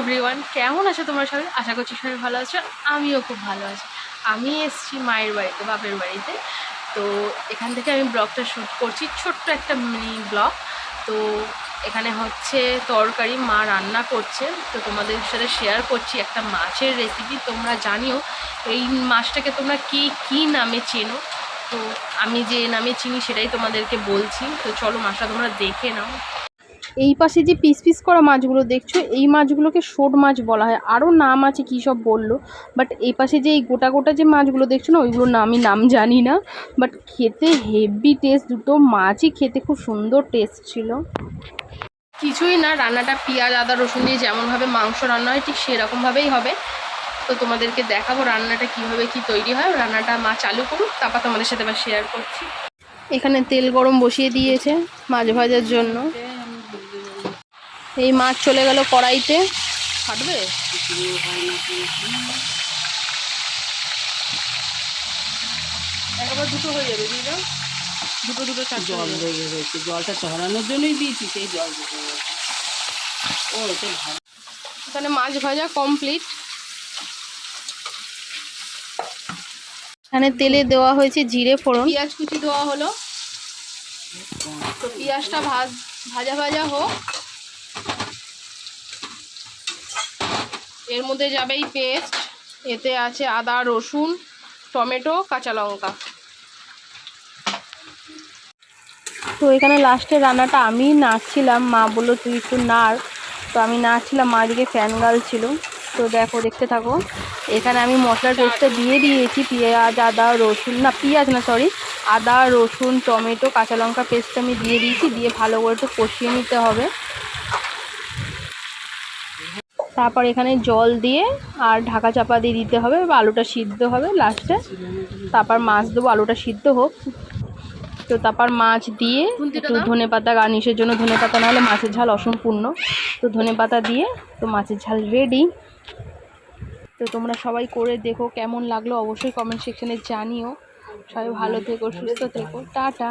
Everyone কেমন আছো তোমরা সবাই? আশা করছি সবাই ভালো আছো, আমিও খুব ভালো আছি। আমি এসছি মায়ের বাড়িতে, বাপের বাড়িতে। তো এখান থেকে আমি ব্লগটা শ্যুট করছি, ছোট্ট একটা মিনি ব্লগ তো এখানে হচ্ছে তরকারি, মা রান্না করছে। তো তোমাদের সাথে শেয়ার করছি একটা মাছের রেসিপি তোমরা জানিও, এই মাছটাকে তোমরা কে কী নামে চেনো? তো আমি যে নামে চিনি সেটাই তোমাদেরকে বলছি। তো চলো মাছটা তোমরা দেখে নাও। এই পাশে যে পিস পিস করা মাছগুলো দেখছ, এই মাছগুলোকে শোট মাছ বলা হয়। আরও নাম আছে কী সব বলল বাট এই পাশে যে এই গোটা গোটা যে মাছগুলো দেখছ না, ওইগুলোর নাম আমি নাম জানি না বাট খেতে হেভি টেস্ট দুটো মাছই খেতে খুব সুন্দর টেস্ট ছিল। কিছুই না, রান্নাটা পেঁয়াজ, আদা, রসুন দিয়ে যেমনভাবে মাংস রান্না হয়, ঠিক সেরকমভাবেই হবে। তো তোমাদেরকে দেখাবো রান্নাটা কীভাবে কি তৈরি হয়। রান্নাটা মা চালু করুক, তারপর তোমাদের সাথে আবার শেয়ার করছি। এখানে তেল গরম বসিয়ে দিয়েছে মাছ ভাজার জন্য। এই মাছ চলে গেল কড়াইতে। ফাটবে? একবার দুটো হয়ে যাবে দিদা দুটো দুটো চারটে জল হয়ে গেছে জলটা চড়ানোর জন্যই দিয়েছি সেই জল লেগে ও এটা এখানে মাছ ভাজা কমপ্লিট। এখানে তেলে দেওয়া হয়েছে জিরে ফোড়ন। পেঁয়াজ কুচি দেওয়া হলো। তো পেঁয়াজটা ভাজ ভাজা ভাজা হোক। এর মধ্যে যাবে এই পেস্ট। এতে আছে আদা, রসুন, টমেটো, কাঁচা লঙ্কা। তো এখানে লাস্টে রান্নাটা আমি নাচছিলাম মা বলল, তুই একটু নাড়। তো আমি নাচছিলাম মা দিকে ফ্যান গাল ছিল। তো দেখো, দেখতে থাকো। এখানে আমি মশলা টেস্টটা দিয়ে দিয়েছি। পেঁয়াজ, আদা, রসুন, না, পেঁয়াজ না সরি আদা, রসুন, টমেটো, কাঁচা লঙ্কা পেস্ট আমি দিয়ে দিয়েছি। দিয়ে ভালো করে একটু কষিয়ে নিতে হবে। তারপর এখানে জল দিয়ে আর ঢাকা চাপা দিয়ে দিতে হবে আলুটা সিদ্ধ হবে লাস্টে। তারপর মাছ দেবো আলুটা সিদ্ধ হোক। তো তারপর মাছ দিয়ে একটু ধনে পাতা গার্নিশের জন্য ধনে পাতা না হলে মাছের ঝাল অসম্পূর্ণ। তো ধনে পাতা দিয়ে তো মাছের ঝাল রেডি তো তোমরা সবাই করে দেখো কেমন লাগল। অবশ্যই কমেন্ট সেকশনে জানিও। সবাই ভালো থেকো সুস্থ থেকো। টাটা।